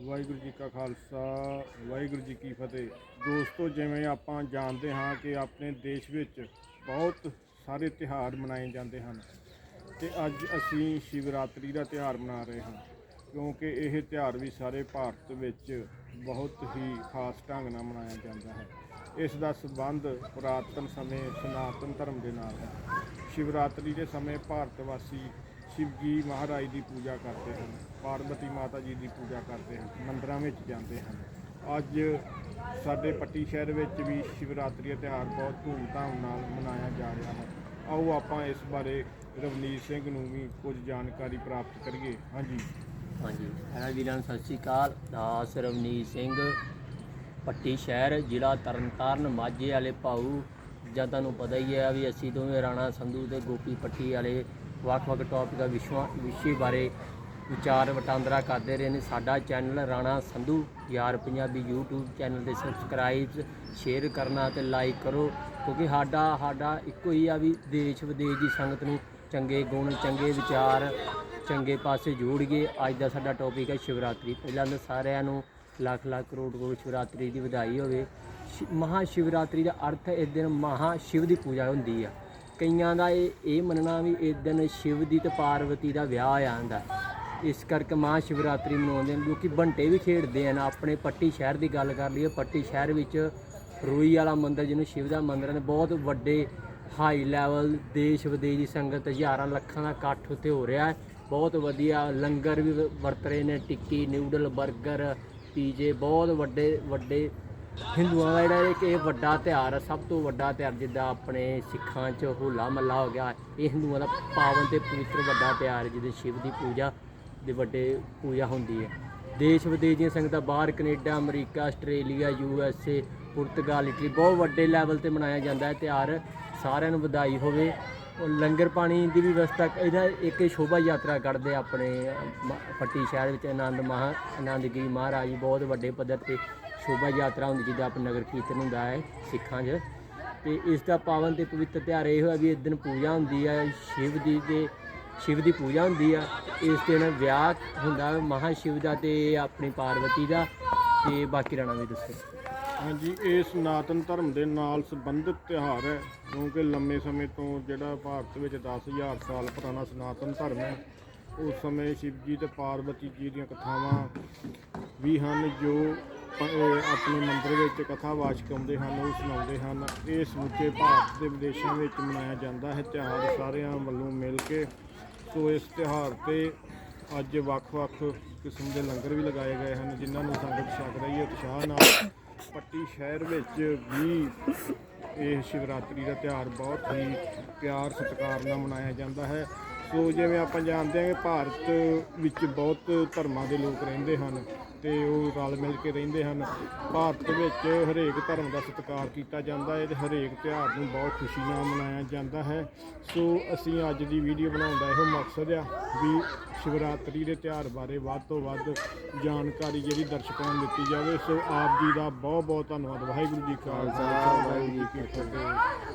ਵਾਹਿਗੁਰੂ ਜੀ ਕਾ ਖਾਲਸਾ, ਵਾਹਿਗੁਰੂ ਜੀ ਕੀ ਫਤਿਹ। ਦੋਸਤੋ, ਜਿਵੇਂ ਆਪਾਂ ਜਾਣਦੇ ਹਾਂ ਕਿ ਆਪਣੇ ਦੇਸ਼ ਵਿੱਚ ਬਹੁਤ ਸਾਰੇ ਤਿਉਹਾਰ ਮਨਾਏ ਜਾਂਦੇ ਹਨ ਤੇ ਅੱਜ ਅਸੀਂ ਸ਼ਿਵਰਾਤਰੀ ਦਾ ਤਿਉਹਾਰ ਮਨਾ ਰਹੇ ਹਾਂ, ਕਿਉਂਕਿ ਇਹ ਤਿਉਹਾਰ ਵੀ ਸਾਰੇ ਭਾਰਤ ਵਿੱਚ ਬਹੁਤ ਹੀ ਖਾਸ ਢੰਗ ਨਾਲ ਮਨਾਇਆ ਜਾਂਦਾ ਹੈ। ਇਸ ਦਾ ਸੰਬੰਧ ਪੁਰਾਤਨ ਸਮੇਂ ਸਨਾਤਨ ਧਰਮ ਦੇ ਨਾਲ ਹੈ। ਸ਼ਿਵਰਾਤਰੀ ਦੇ ਸਮੇਂ ਭਾਰਤ ਵਾਸੀ ਸ਼ਿਵ ਜੀ ਮਹਾਰਾਜ ਦੀ ਪੂਜਾ ਕਰਦੇ ਹਨ ਪਾਰਵਤੀ ਮਾਤਾ ਜੀ ਦੀ ਪੂਜਾ ਕਰਦੇ ਹਨ, ਮੰਦਰਾਂ ਵਿੱਚ ਜਾਂਦੇ ਹਨ। ਅੱਜ ਸਾਡੇ ਪੱਟੀ ਸ਼ਹਿਰ ਵਿੱਚ ਵੀ ਸ਼ਿਵਰਾਤਰੀ ਦਾ ਤਿਉਹਾਰ ਬਹੁਤ ਧੂਮਧਾਮ ਨਾਲ ਮਨਾਇਆ ਜਾ ਰਿਹਾ ਹੈ। ਆਓ ਆਪਾਂ ਇਸ ਬਾਰੇ ਰਵਨੀਤ ਸਿੰਘ ਨੂੰ ਵੀ ਕੁਝ ਜਾਣਕਾਰੀ ਪ੍ਰਾਪਤ ਕਰੀਏ। ਹਾਂਜੀ। ਹਾਂਜੀ। ਸਾਰਾ ਵੀਰਾਂ ਨੂੰ ਸਤਿ ਸ਼੍ਰੀ ਅਕਾਲ। ਦਾਸ ਰਵਨੀਤ ਸਿੰਘ, ਪੱਟੀ ਸ਼ਹਿਰ, ਜ਼ਿਲ੍ਹਾ ਤਰਨਤਾਰਨ, ਮਾਝੇ ਵਾਲੇ ਭਾਊ ਜਾਂ ਤੁਹਾਨੂੰ ਪਤਾ ਹੀ ਹੈ ਵੀ ਅਸੀਂ ਦੋਵੇਂ ਰਾਣਾ ਸੰਧੂ ਤੇ ਗੋਪੀ ਪੱਟੀ ਵਾਲੇ ਵੱਖ-ਵੱਖ ਟੌਪਿਕਾਂ ਵਿਸ਼ਵਾਂ, ਵਿਸ਼ੇ ਬਾਰੇ ਵਿਚਾਰ ਵਟਾਂਦਰਾ ਕਰਦੇ ਰਹੇ ਨੇ। ਸਾਡਾ ਚੈਨਲ ਰਾਣਾ ਸੰਧੂ, ਯਾਰ ਪੰਜਾਬੀ YouTube ਚੈਨਲ ਤੇ ਸਬਸਕ੍ਰਾਈਬ ਸ਼ੇਅਰ ਕਰਨਾ ਤੇ ਲਾਈਕ ਕਰੋ, ਕਿਉਂਕਿ ਸਾਡਾ ਸਾਡਾ ਇੱਕੋ ਹੀ ਆ ਵੀ ਦੇਸ਼ ਵਿਦੇਸ਼ ਦੀ ਸੰਗਤ ਨੂੰ ਚੰਗੇ ਗੁਣ, ਚੰਗੇ ਵਿਚਾਰ, ਚੰਗੇ ਪਾਸੇ ਜੋੜੀਏ ਅੱਜ ਦਾ ਸਾਡਾ ਟੌਪਿਕ ਹੈ ਸ਼ਿਵਰਾਤਰੀ। ਪਹਿਲਾਂ ਤਾਂ ਸਾਰਿਆਂ ਨੂੰ ਲੱਖ ਲੱਖ ਕਰੋੜ ਕਰੋੜ ਸ਼ਿਵਰਾਤਰੀ ਦੀ ਵਧਾਈ ਹੋਵੇ। ਮਹਾ ਸ਼ਿਵਰਾਤਰੀ ਦਾ ਅਰਥ ਇਸ ਦਿਨ ਮਹਾ ਸ਼ਿਵ ਦੀ ਪੂਜਾ ਹੁੰਦੀ ਆ। ਕਈਆਂ ਦਾ ਇਹ ਇਹ ਮੰਨਣਾ ਵੀ ਇਸ ਦਿਨ ਸ਼ਿਵ ਦੀ ਤੇ ਪਾਰਵਤੀ ਦਾ ਵਿਆਹ ਆ ਜਾਂਦਾ। ਇਸ ਕਰਕੇ ਮਹਾ ਸ਼ਿਵਰਾਤਰੀ ਮਨਾਉਂਦੇ ਨੇ, ਲੋਕੀ ਬੰਟੇ ਵੀ ਖੇਡਦੇ ਹਨ। ਆਪਣੇ ਪੱਟੀ ਸ਼ਹਿਰ ਦੀ ਗੱਲ ਕਰ ਲਈਏ, ਪੱਟੀ ਸ਼ਹਿਰ ਵਿੱਚ ਰੂਈ ਵਾਲਾ ਮੰਦਿਰ, ਜਿਹਨੂੰ ਸ਼ਿਵ ਦਾ ਮੰਦਿਰ ਨੇ, ਬਹੁਤ ਵੱਡੇ ਹਾਈ ਲੈਵਲ ਦੇਸ਼ ਵਿਦੇਸ਼ ਦੀ ਸੰਗਤ ਹਜ਼ਾਰਾਂ ਲੱਖਾਂ ਦਾ ਇਕੱਠ ਉੱਤੇ ਹੋ ਰਿਹਾ ਹੈ। ਬਹੁਤ ਵਧੀਆ ਲੰਗਰ ਵੀ ਵਰਤ ਰਹੇ ਨੇ, ਟਿੱਕੀ, ਨਿਊਡਲ 버ਗਰ ਪੀਜੇ, ਬਹੁਤ ਵੱਡੇ ਵੱਡੇ ਹਿੰਦੂਆਂ ਦਾ ਜਿਹੜਾ ਇੱਕ ਇਹ ਵੱਡਾ ਤਿਉਹਾਰ ਆ, ਸਭ ਤੋਂ ਵੱਡਾ ਤਿਉਹਾਰ ਜਿੱਦਾਂ ਆਪਣੇ ਸਿੱਖਾਂ 'ਚ ਹੋਲਾ ਮਹੱਲਾ ਹੋ ਗਿਆ, ਇਹ ਹਿੰਦੂਆਂ ਦਾ ਪਾਵਨ ਤੇ ਪਵਿੱਤਰ ਵੱਡਾ ਤਿਉਹਾਰ ਹੈ, ਜਿਹਦੇ ਸ਼ਿਵ ਦੀ ਪੂਜਾ, ਦੇ ਵੱਡੇ ਪੂਜਾ ਹੁੰਦੀ ਹੈ। ਦੇਸ਼ ਵਿਦੇਸ਼ ਦੀਆਂ ਸੰਗਤਾਂ ਬਾਹਰ Canada, America, Australia, U S A, ਪੁਰਤਗਾਲ, ਇਟਲੀ, ਬਹੁਤ ਵੱਡੇ ਲੈਵਲ ਤੇ ਮਨਾਇਆ ਜਾਂਦਾ ਹੈ। ਤਿਉਹਾਰ ਸਾਰਿਆਂ ਨੂੰ ਵਧਾਈ ਹੋਵੇ। ਲੰਗਰ ਪਾਣੀ ਦੀ ਵੀ ਵਿਵਸਥਾ, ਇਹਦਾ ਇੱਕ ਸ਼ੋਭਾ ਯਾਤਰਾ ਕੱਢਦੇ ਆਪਣੇ ਮ- ਪੱਟੀ ਸ਼ਹਿਰ ਵਿੱਚ ਆਨੰਦ ਮਹਾ ਆਨੰਦਗਿਰੀ ਮਹਾਰਾਜ, ਬਹੁਤ ਵੱਡੇ ਪੱਧਰ ਤੇ ਸ਼ੋਭਾ ਯਾਤਰਾ ਹੁੰਦੀ, ਜਿੱਦਾਂ ਆਪਣਾ ਨਗਰ ਕੀਰਤਨ ਹੁੰਦਾ ਹੈ, ਸਿੱਖਾਂ 'ਚ। ਤੇ ਇਸ ਦਾ ਪਾਵਨ ਤੇ ਪਵਿੱਤਰ ਤਿਉਹਾਰ ਇਹ ਹੋਇਆ ਵੀ ਇਸ ਦਿਨ ਪੂਜਾ ਹੁੰਦੀ ਹੈ ਸ਼ਿਵ ਦੀ ਤੇ ਸ਼ਿਵ ਦੀ ਪੂਜਾ ਹੁੰਦੀ ਆ। ਇਸ ਦਿਨ ਵਿਆਹ ਹੁੰਦਾ, ਮਹਾ ਸ਼ਿਵ ਦਾ ਤੇ ਆਪਣੀ ਪਾਰਵਤੀ ਦਾ। ਤੇ ਬਾਕੀ ਰਾਣਾ ਵੀ ਦੱਸੋ। ਹਾਂਜੀ ਇਹ ਸਨਾਤਨ ਧਰਮ ਦੇ ਨਾਲ ਸੰਬੰਧਿਤ ਤਿਉਹਾਰ ਹੈ, ਕਿਉਂਕਿ ਲੰਮੇ ਸਮੇਂ ਤੋਂ ਜਿਹੜਾ ਭਾਰਤ ਵਿੱਚ 10000 ਸਾਲ ਪੁਰਾਣਾ ਸਨਾਤਨ ਧਰਮ ਹੈ, ਉਸ ਸਮੇਂ ਸ਼ਿਵ ਜੀ ਤੇ ਪਾਰਵਤੀ ਜੀ ਦੀਆਂ ਕਥਾਵਾਂ ਵੀ ਹਨ, ਜੋ ਆਪਣੇ ਮੰਦਰ ਵਿੱਚ ਕਥਾਵਾਚਕ ਆਉਂਦੇ ਹਨ, ਉਹ ਸੁਣਾਉਂਦੇ ਹਨ। ਇਹ ਸਮੁੱਚੇ ਭਾਰਤ ਦੇ ਵਿਦੇਸ਼ਾਂ ਵਿੱਚ ਮਨਾਇਆ ਜਾਂਦਾ ਹੈ। ਤਿਉਹਾਰ ਸਾਰਿਆਂ ਵੱਲੋਂ ਮਿਲ ਕੇ, ਸੋ ਇਸ ਤਿਉਹਾਰ ਤੇ ਅੱਜ ਵੱਖ-ਵੱਖ ਕਿਸਮ ਦੇ ਲੰਗਰ ਵੀ ਲਗਾਏ ਗਏ ਹਨ, ਜਿਨ੍ਹਾਂ ਨੂੰ ਸੰਗਤ ਛਕ ਰਹੀ ਹੈ। ਉਤਸ਼ਾਹ ਨਾਲ ਪੱਟੀ ਸ਼ਹਿਰ ਵਿੱਚ ਵੀ ਇਹ ਸ਼ਿਵਰਾਤਰੀ ਦਾ ਤਿਉਹਾਰ ਬਹੁਤ ਹੀ ਪਿਆਰ ਸਤਿਕਾਰ ਨਾਲ ਮਨਾਇਆ ਜਾਂਦਾ ਹੈ। ਸੋ ਜਿਵੇਂ ਆਪਾਂ ਜਾਣਦੇ ਹਾਂ ਕਿ ਭਾਰਤ ਵਿੱਚ ਬਹੁਤ ਧਰਮਾਂ ਦੇ ਲੋਕ ਰਹਿੰਦੇ ਹਨ ਤੇ ਉਹ ਰਲ ਮਿਲ ਕੇ ਰਹਿੰਦੇ ਹਨ, ਭਾਰਤ ਵਿੱਚ ਹਰੇਕ ਧਰਮ ਦਾ ਸਤਿਕਾਰ ਕੀਤਾ ਜਾਂਦਾ ਹੈ ਤੇ ਹਰੇਕ ਤਿਉਹਾਰ ਨੂੰ ਬਹੁਤ ਖੁਸ਼ੀ ਨਾਲ ਮਨਾਇਆ ਜਾਂਦਾ ਹੈ। ਸੋ ਅਸੀਂ ਅੱਜ ਦੀ ਵੀਡੀਓ ਬਣਾਉਣ ਦਾ ਇਹੋ ਮਕਸਦ ਆ ਵੀ ਸ਼ਿਵਰਾਤਰੀ ਦੇ ਤਿਉਹਾਰ ਬਾਰੇ ਵੱਧ ਤੋਂ ਵੱਧ ਜਾਣਕਾਰੀ ਜਿਹੜੀ ਦਰਸ਼ਕਾਂ ਨੂੰ ਦਿੱਤੀ ਜਾਵੇ। ਸੋ ਆਪ ਜੀ ਦਾ ਬਹੁਤ ਬਹੁਤ ਧੰਨਵਾਦ। ਵਾਹਿਗੁਰੂ ਜੀ ਕਾ ਖਾਲਸਾ, ਵਾਹਿਗੁਰੂ ਜੀ ਕੀ ਫਤਿਹ।